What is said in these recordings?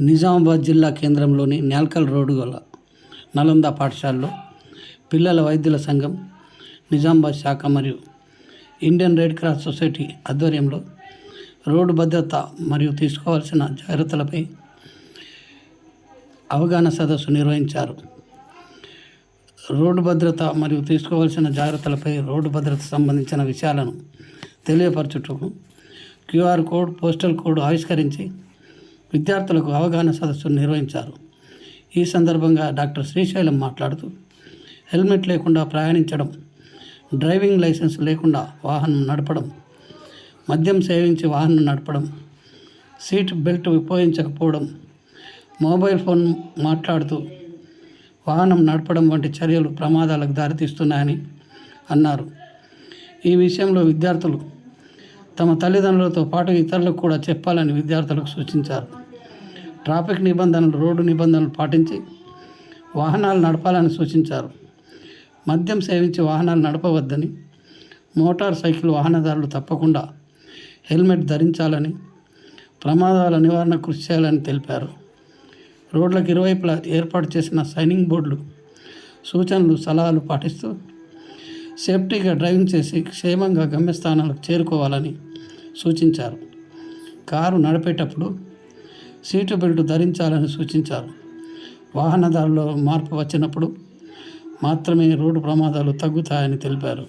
నిజామాబాద్ జిల్లా కేంద్రంలోని నేల్కల్ రోడ్డు గల నలంద పాఠశాలలో పిల్లల వైద్యుల సంఘం నిజామాబాద్ శాఖ మరియు ఇండియన్ రెడ్ క్రాస్ సొసైటీ ఆధ్వర్యంలో రోడ్డు భద్రత మరియు తీసుకోవాల్సిన జాగ్రత్తలపై అవగాహన సదస్సు నిర్వహించారు. రోడ్డు భద్రత మరియు తీసుకోవాల్సిన జాగ్రత్తలపై రోడ్డు భద్రత సంబంధించిన విషయాలను తెలియపరచుటకు క్యూఆర్ కోడ్ పోస్టల్ కోడ్ ఆవిష్కరించి విద్యార్థులకు అవగాహన సదస్సును నిర్వహించారు. ఈ సందర్భంగా డాక్టర్ శ్రీశైలం మాట్లాడుతూ హెల్మెట్ లేకుండా ప్రయాణించడం డ్రైవింగ్ లైసెన్స్ లేకుండా వాహనం నడపడం మద్యం సేవించి వాహనం నడపడం సీట్ బెల్ట్ ఉపయోగించకపోవడం మొబైల్ ఫోన్ మాట్లాడుతూ వాహనం నడపడం వంటి చర్యలు ప్రమాదాలకు దారితీస్తున్నాయని అన్నారు. ఈ విషయంలో విద్యార్థులు తమ తల్లిదండ్రులతో పాటు ఇతరులకు కూడా చెప్పాలని విద్యార్థులకు సూచించారు. ట్రాఫిక్ నిబంధనలు రోడ్డు నిబంధనలు పాటించి వాహనాలు నడపాలని సూచించారు. మద్యం సేవించి వాహనాలు నడపవద్దని మోటార్ సైకిల్ వాహనదారులు తప్పకుండా హెల్మెట్ ధరించాలని ప్రమాదాల నివారణ కృషి చేయాలని తెలిపారు. రోడ్లకు ఇరువైపులా ఏర్పాటు చేసిన సైనింగ్ బోర్డులు సూచనలు సలహాలు పాటిస్తూ సేఫ్టీగా డ్రైవింగ్ చేసి క్షేమంగా గమ్యస్థానాలకు చేరుకోవాలని సూచించారు. కారు నడిపేటప్పుడు సీటు బెల్ట్ ధరించాలని సూచించారు. వాహనదారులో మార్పు వచ్చినప్పుడు మాత్రమే రోడ్డు ప్రమాదాలు తగ్గుతాయని తెలిపారు.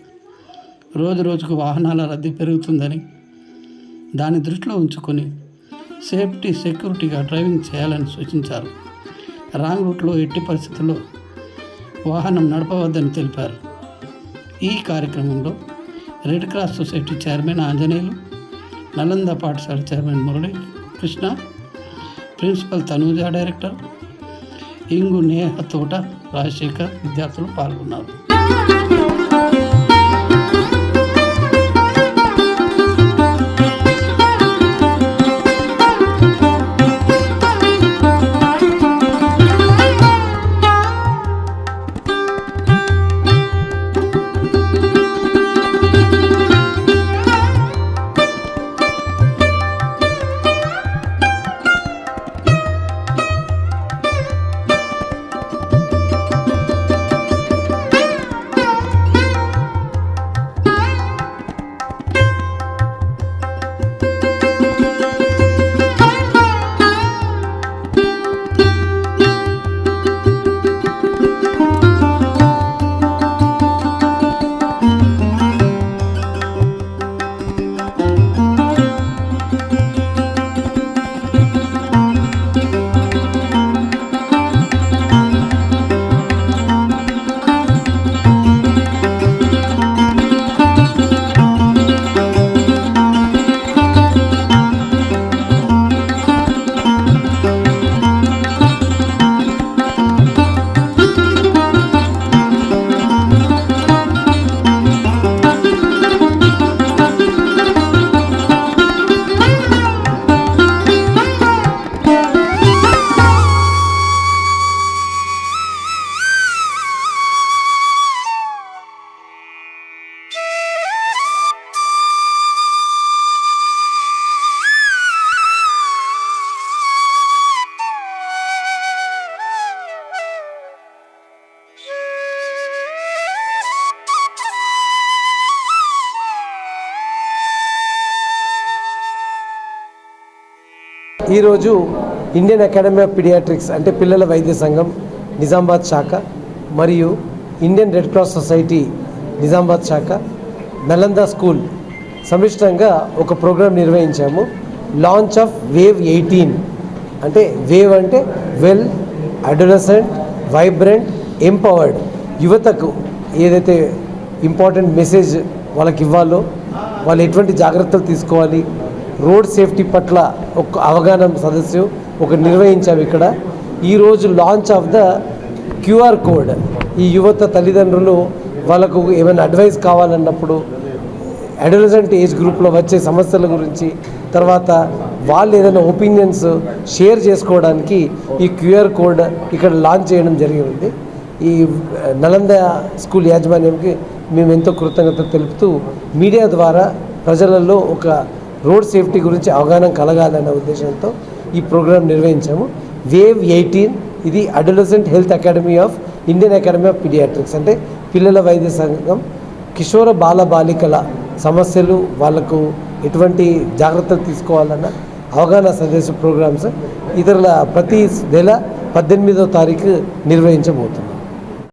రోజు రోజుకు వాహనాల రద్దీ పెరుగుతుందని దాన్ని దృష్టిలో ఉంచుకొని సేఫ్టీ సెక్యూరిటీగా డ్రైవింగ్ చేయాలని సూచించారు. రాంగ్ రూట్లో ఎట్టి పరిస్థితుల్లో వాహనం నడపవద్దని తెలిపారు. ఈ కార్యక్రమంలో Red Cross Society chairman Anjaneyulu Nalanda పాఠశాల chairman Murali Krishna principal Tanuja director ఇంగు నేహ తోట రాజశేఖర్ విద్యార్థులు పాల్గొన్నారు. ఈరోజు ఇండియన్ అకాడమీ ఆఫ్ పిడియాట్రిక్స్ అంటే పిల్లల వైద్య సంఘం నిజామాబాద్ శాఖ మరియు Indian Red Cross Society Nizamabad శాఖ నలంద స్కూల్ సమిష్టంగా ఒక ప్రోగ్రాం నిర్వహించాము. లాంచ్ ఆఫ్ వేవ్ ఎయిటీన్ అంటే వేవ్ అంటే వెల్ అడోలసెంట్ వైబ్రెంట్ ఎంపవర్డ్ యువతకు ఏదైతే ఇంపార్టెంట్ మెసేజ్ వాళ్ళకి ఇవ్వాలో వాళ్ళు ఎటువంటి జాగ్రత్తలు తీసుకోవాలి రోడ్ సేఫ్టీ పట్ల ఒక అవగాహన సదస్సు ఒక నిర్వహించాము ఇక్కడ. ఈరోజు launch of the QR code. ఈ యువత తల్లిదండ్రులు వాళ్ళకు ఏమైనా అడ్వైస్ కావాలన్నప్పుడు అడలసెంట్ ఏజ్ గ్రూప్లో వచ్చే సమస్యల గురించి తర్వాత వాళ్ళు ఏదైనా ఒపీనియన్స్ షేర్ చేసుకోవడానికి ఈ క్యూఆర్ కోడ్ ఇక్కడ లాంచ్ చేయడం జరిగింది. ఈ నలంద స్కూల్ యాజమాన్యంకి మేము ఎంతో కృతజ్ఞత తెలుపుతూ మీడియా ద్వారా ప్రజలలో ఒక రోడ్ సేఫ్టీ గురించి అవగాహన కలగాలనే ఉద్దేశంతో ఈ ప్రోగ్రాం నిర్వహించాము. వేవ్ ఎయిటీన్ ఇది Adolescent Health Academy of Indian Academy of Paediatrics. అంటే పిల్లల వైద్య సంఘం కిషోర బాల బాలికల సమస్యలు వాళ్ళకు ఎటువంటి జాగ్రత్తలు తీసుకోవాలన్న అవగాహన సందేశ ప్రోగ్రామ్స్ ఇతరుల ప్రతి నెల పద్దెనిమిదో తారీఖు నిర్వహించబోతుంది